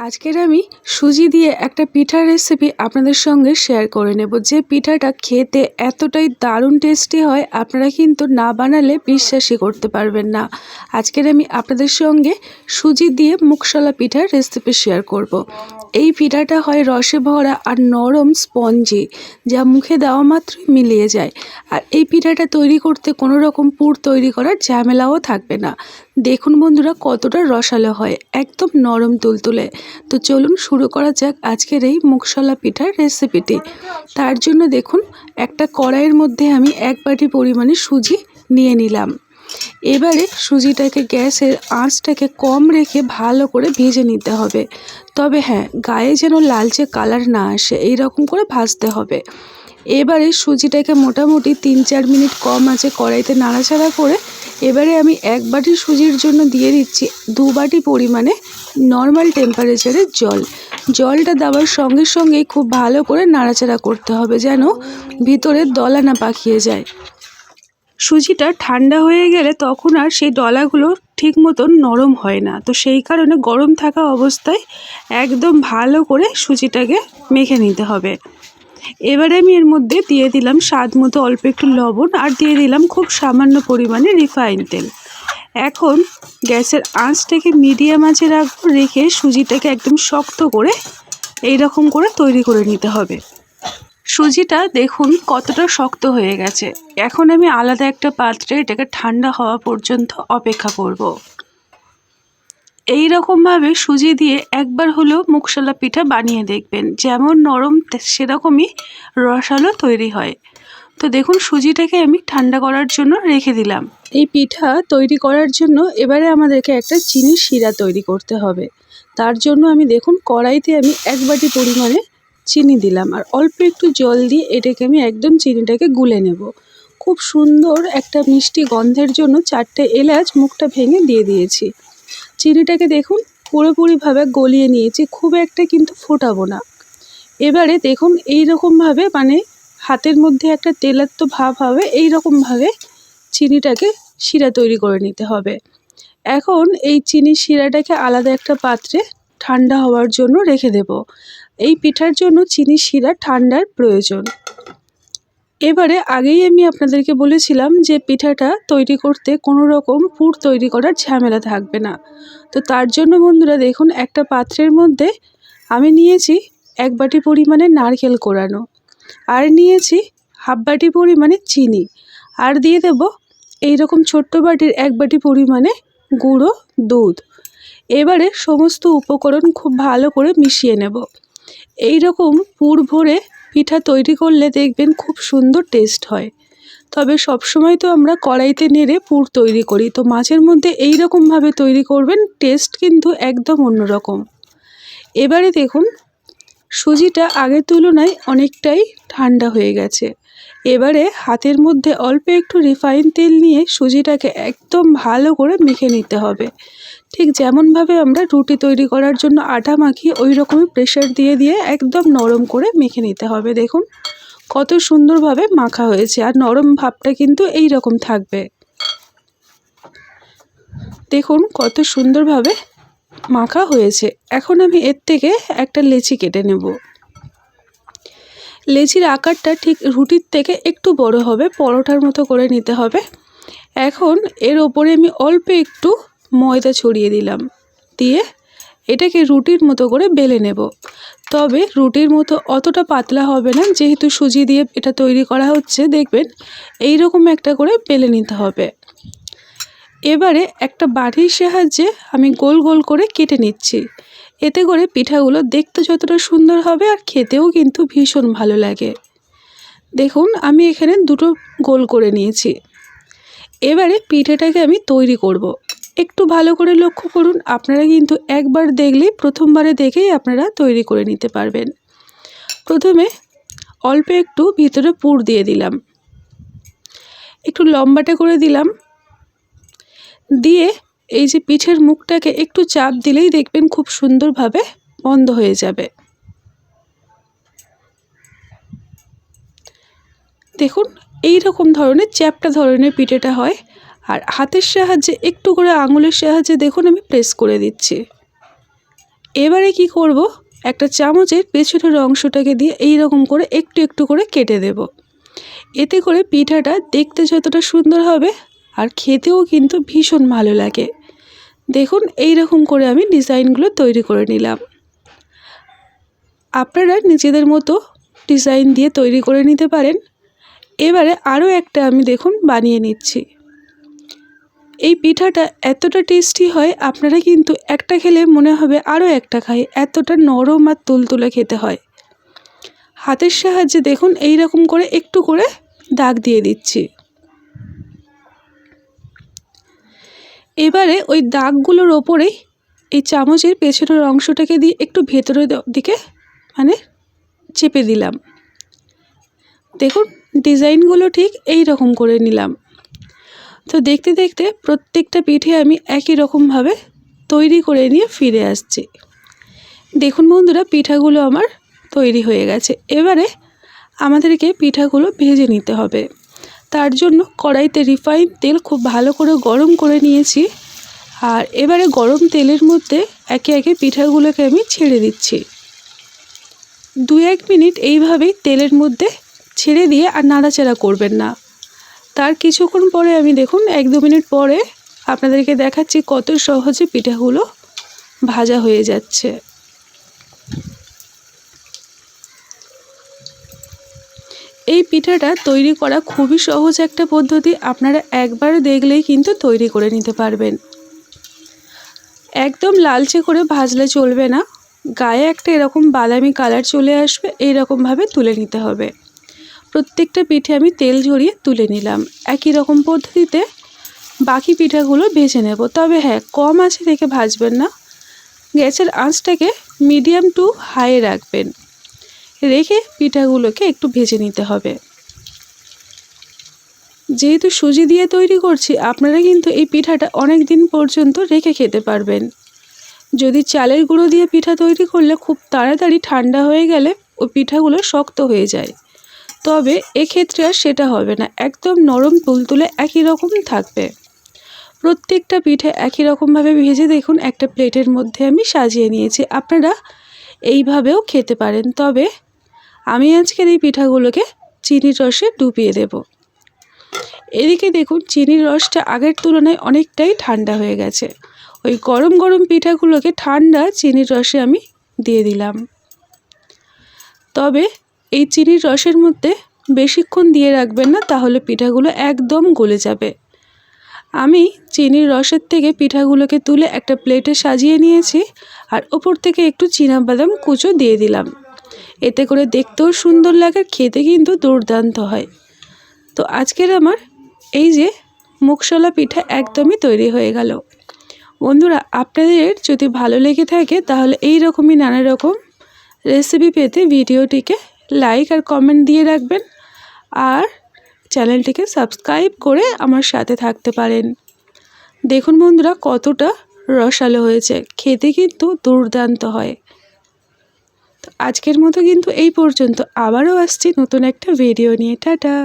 আজকের আমি সুজি দিয়ে একটা পিঠার রেসিপি আপনাদের সঙ্গে শেয়ার করে নেব। যে পিঠাটা খেতে এতটাই দারুণ টেস্টি হয়, আপনারা কিন্তু না বানালে বিশ্বাসই করতে পারবেন না। আজকের আমি আপনাদের সঙ্গে সুজি দিয়ে মুখশলা পিঠার রেসিপি শেয়ার করব। এই পিঠাটা হয় রসে ভরা আর নরম স্পঞ্জি যা মুখে দেওয়া মাত্রই মিলিয়ে যায়। আর এই পিঠাটা তৈরি করতে কোনো রকম পুর তৈরি করার ঝামেলাও থাকবে না। দেখুন বন্ধুরা, কতটা রসালো হয়, একদম নরম তুলতুলে। তো চলুন শুরু করা যাক আজকের এই মুখশলা পিঠার রেসিপিটি তার জন্য দেখুন, একটা কড়াইয়ের মধ্যে আমি এক বাটি পরিমাণে সুজি নিয়ে নিলাম। এবারে সুজিটাকে গ্যাসের আঁচটাকে কম রেখে ভালো করে ভেজে নিতে হবে। তবে হ্যাঁ গায়ে যেন লালচে কালার না আসে এই রকম করে ভাজতে হবে। এবারে সুজিটাকে মোটামুটি তিন চার মিনিট কম আছে কড়াইতে নাড়াচাড়া করে এবারে আমি এক বাটি সুজির জন্য দিয়ে দিচ্ছি দু বাটি পরিমাণে নর্মাল টেম্পারেচারের জল। জলটা দেওয়ার সঙ্গে সঙ্গেই খুব ভালো করে নাড়াচাড়া করতে হবে যেন ভিতরে দলা না পাকিয়ে যায়। সুজিটা ঠান্ডা হয়ে গেলে তখন আর সেই ডলাগুলো ঠিক মতন নরম হয় না। তো সেই কারণে গরম থাকা অবস্থায় একদম ভালো করে সুজিটাকে মেখে নিতে হবে। এবারে আমি এর মধ্যে দিয়ে দিলাম স্বাদ মতো অল্প একটু লবণ আর দিয়ে দিলাম খুব সামান্য পরিমাণে রিফাইন তেল। এখন গ্যাসের আঁচটাকে মিডিয়াম আঁচে রাখব, রেখে সুজিটাকে একদম শক্ত করে এই রকম করে তৈরি করে নিতে হবে। সুজিটা দেখুন কতটা শক্ত হয়ে গেছে। এখন আমি আলাদা একটা পাত্রে এটাকে ঠান্ডা হওয়া পর্যন্ত অপেক্ষা করব। এই রকমভাবে সুজি দিয়ে একবার হলেও মুখশালা পিঠা বানিয়ে দেখবেন, যেমন নরম সেরকমই রসালো তৈরি হয়। তো দেখুন সুজিটাকে আমি ঠান্ডা করার জন্য রেখে দিলাম। এই পিঠা তৈরি করার জন্য এবারে আমাদেরকে একটা চিনি শিরা তৈরি করতে হবে। তার জন্য আমি দেখুন কড়াইতে আমি এক বাটি পরিমাণে চিনি দিলাম আর অল্প একটু জল দিয়ে এটাকে আমি একদম চিনিটাকে গুলে নেব। খুব সুন্দর একটা মিষ্টি গন্ধের জন্য চারটে এলাচ মুখটা ভেঙে দিয়ে দিয়েছি। চিনিটাকে দেখুন পুরোপুরিভাবে গলিয়ে নিয়েছি, খুব একটা কিন্তু ফোটাবো না। এবারে দেখুন এই রকমভাবে মানে হাতের মধ্যে একটা তেলাত্ম ভাব হবে এই রকমভাবে চিনিটাকে শিরা তৈরি করে নিতে হবে। এখন এই চিনি শিরাটাকে আলাদা একটা পাত্রে ঠান্ডা হওয়ার জন্য রেখে দেব। এই পিঠার জন্য চিনি শিরা ঠান্ডার প্রয়োজন। এবারে আগেই আমি আপনাদেরকে বলেছিলাম যে পিঠাটা তৈরি করতে কোনো রকম পুর তৈরি করার ঝামেলা থাকবে না। তো তার জন্য বন্ধুরা দেখুন, একটা পাত্রের মধ্যে আমি নিয়েছি এক বাটি পরিমাণে নারকেল কোরানো, আর নিয়েছি হাফ বাটি পরিমাণে চিনি, আর দিয়ে দেব এই রকম ছোট্ট বাটির এক বাটি পরিমাণে গুঁড়ো দুধ। এবারে সমস্ত উপকরণ খুব ভালো করে মিশিয়ে নেব। এই রকম পুর ভরে পিঠা তৈরি করলে দেখবেন খুব সুন্দর টেস্ট হয়। তবে সবসময় তো আমরা কড়াইতে নেড়ে পুর তৈরি করি, তো মাছের মধ্যে এই রকমভাবে তৈরি করবেন টেস্ট কিন্তু একদম অন্যরকম। এবারে দেখুন, সুজিটা আগের তুলনায় অনেকটাই ঠান্ডা হয়ে গেছে। এবারে হাতের মধ্যে অল্প একটু রিফাইন তেল নিয়ে সুজিটাকে একদম ভালো করে মেখে নিতে হবে। ঠিক যেমনভাবে আমরা রুটি তৈরি করার জন্য আটা মাখি ওই রকমই প্রেশার দিয়ে দিয়ে একদম নরম করে মেখে নিতে হবে। দেখুন, কত সুন্দরভাবে মাখা হয়েছে আর নরম ভাবটা কিন্তু এই রকম থাকবে। দেখুন, কত সুন্দরভাবে মাখা হয়েছে। এখন আমি এর থেকে একটা লেচি কেটে নেব। লেচির আকারটা ঠিক রুটির থেকে একটু বড় হবে, পরোটার মতো করে নিতে হবে। এখন এর ওপরে আমি অল্প একটু ময়দা ছড়িয়ে দিলাম। দিয়ে এটাকে রুটির মতো করে বেলে নেব। তবে রুটির মতো অতটা পাতলা হবে না, যেহেতু সুজি দিয়ে এটা তৈরি করা হচ্ছে, দেখবেন এই রকম একটা করে বেলে নিতে হবে। এবারে একটা বাটির সাহায্যে আমি গোল গোল করে কেটে নিচ্ছি। এতে করে পিঠাগুলো দেখতে যতটা সুন্দর হবে আর খেতেও কিন্তু ভীষণ ভালো লাগে। দেখুন, আমি এখানে দুটো গোল করে নিয়েছি। এবারে পিঠেটাকে আমি তৈরি করব। একটু ভালো করে লক্ষ্য করুন, আপনারা কিন্তু একবার দেখলেই প্রথমবারে দেখেই আপনারা তৈরি করে নিতে পারবেন। প্রথমে অল্প একটু ভিতরে পুর দিয়ে দিলাম। একটু লম্বাটে করে দিলাম। দিয়ে এই যে পিঠের মুখটাকে একটু চাপ দিলেই দেখবেন খুব সুন্দরভাবে বন্ধ হয়ে যাবে। দেখুন এই রকম ধরনের চ্যাপটা ধরনের পিঠেটা হয়। আর হাতের সাহায্যে, একটু করে আঙুলের সাহায্যে দেখুন আমি প্রেস করে দিচ্ছি। এবারে কি করব? একটা চামচের পেছনের অংশটাকে দিয়ে এই রকম করে একটু একটু করে কেটে দেব। এতে করে পিঠাটা দেখতে যতটা সুন্দর হবে আর খেতেও কিন্তু ভীষণ ভালো লাগে। দেখুন এই রকম করে আমি ডিজাইনগুলো তৈরি করে নিলাম। আপনারা নিজেদের মতো ডিজাইন দিয়ে তৈরি করে নিতে পারেন। এবারে আরও একটা আমি দেখুন বানিয়ে নিচ্ছি। এই পিঠাটা এতটা টেস্টি হয়, আপনারা কিন্তু একটা খেলে মনে হবে আরও একটা খাই এতটা নরম আর তুলতুলে খেতে হয়। হাতের সাহায্যে দেখুন এই রকম করে একটু করে দাগ দিয়ে দিচ্ছি। এবারে ওই দাগগুলোর ওপরেই এই চামচের পেছনের অংশটাকে দিয়ে একটু ভেতরের দিকে মানে চেপে দিলাম। দেখুন, ডিজাইনগুলো ঠিক এই রকম করে নিলাম। তো দেখতে দেখতে প্রত্যেকটা পিঠে আমি একই রকমভাবে তৈরি করে নিয়ে ফিরে আসছি। দেখুন বন্ধুরা, পিঠাগুলো আমার তৈরি হয়ে গেছে। এবারে আমাদেরকে পিঠাগুলো ভেজে নিতে হবে। তার জন্য কড়াইতে রিফাইন তেল খুব ভালো করে গরম করে নিয়েছি। আর এবারে গরম তেলের মধ্যে একে একে পিঠাগুলোকে আমি ছেড়ে দিচ্ছি। দু এক মিনিট এইভাবেই তেলের মধ্যে ছেড়ে দিয়ে আর নাড়াচাড়া করবেন না। তার কিছুক্ষণ পরে আমি দেখুন, এক দু মিনিট পরে আপনাদেরকে দেখাচ্ছি কত সহজে পিঠাগুলো ভাজা হয়ে যাচ্ছে। এই পিঠাটা তৈরি করা খুবই সহজ একটা পদ্ধতি, আপনারা একবার দেখলেই কিন্তু তৈরি করে নিতে পারবেন। একদম লালচে করে ভাজলে চলবে না, গায়ে একটা এরকম বাদামি কালার চলে আসবে এইরকমভাবে তুলে নিতে হবে। প্রত্যেকটা পিঠে আমি তেল ঝরিয়ে তুলে নিলাম। একই রকম পদ্ধতিতে বাকি পিঠাগুলো ভেজে নেব। তবে হ্যাঁ কম আছে রেখে ভাজবেন না। গ্যাসের আঁচটাকে মিডিয়াম টু হাই রাখবেন। রেখে পিঠাগুলোকে একটু ভেজে নিতে হবে। যেহেতু সুজি দিয়ে তৈরি করছি, আপনারা কিন্তু এই পিঠাটা অনেক দিন পর্যন্ত রেখে খেতে পারবেন। যদি চালের গুঁড়ো দিয়ে পিঠা তৈরি করলে খুব তাড়াতাড়ি ঠান্ডা হয়ে গেলে ওই পিঠাগুলো শক্ত হয়ে যায়। তবে এক্ষেত্রে আর সেটা হবে না। একদম নরম তুলতুলে একই রকম থাকবে। প্রত্যেকটা পিঠে একই রকমভাবে ভেজে দেখুন, একটা প্লেটের মধ্যে আমি সাজিয়ে নিয়েছি। আপনারা এইভাবেও খেতে পারেন। তবে আমি আজকের এই পিঠাগুলোকে চিনির রসে ডুবিয়ে দেব। এদিকে দেখুন, চিনির রসটা আগের তুলনায় অনেকটাই ঠান্ডা হয়ে গেছে। ওই গরম গরম পিঠাগুলোকে ঠান্ডা চিনির রসে আমি দিয়ে দিলাম। তবে এই চিনির রসের মধ্যে বেশিক্ষণ দিয়ে রাখবেন না, তাহলে পিঠাগুলো একদম গলে যাবে। আমি চিনির রসের থেকে পিঠাগুলোকে তুলে একটা প্লেটে সাজিয়ে নিয়েছি আর ওপর থেকে একটু বাদাম কুচো দিয়ে দিলাম। এতে করে দেখতেও সুন্দর লাগে, খেতে কিন্তু দুর্দান্ত হয়। তো আজকের আমার এই যে মুখশলা পিঠা একদমই তৈরি হয়ে গেল। বন্ধুরা, আপনাদের যদি ভালো লেগে থাকে, তাহলে এই রকমই নানা রকম রেসিপি পেতে ভিডিওটিকে লাইক আর কমেন্ট দিয়ে রাখবেন। আর চ্যানেলটিকে সাবস্ক্রাইব করে আমার সাথে থাকতে পারেন। দেখুন বন্ধুরা, কতটা রসালো হয়েছে। খেতে কিন্তু দুর্দান্ত হয়। আজকের মতো কিন্তু এই পর্যন্ত। আবারও আসছি নতুন একটা ভিডিও নিয়ে। টাটা!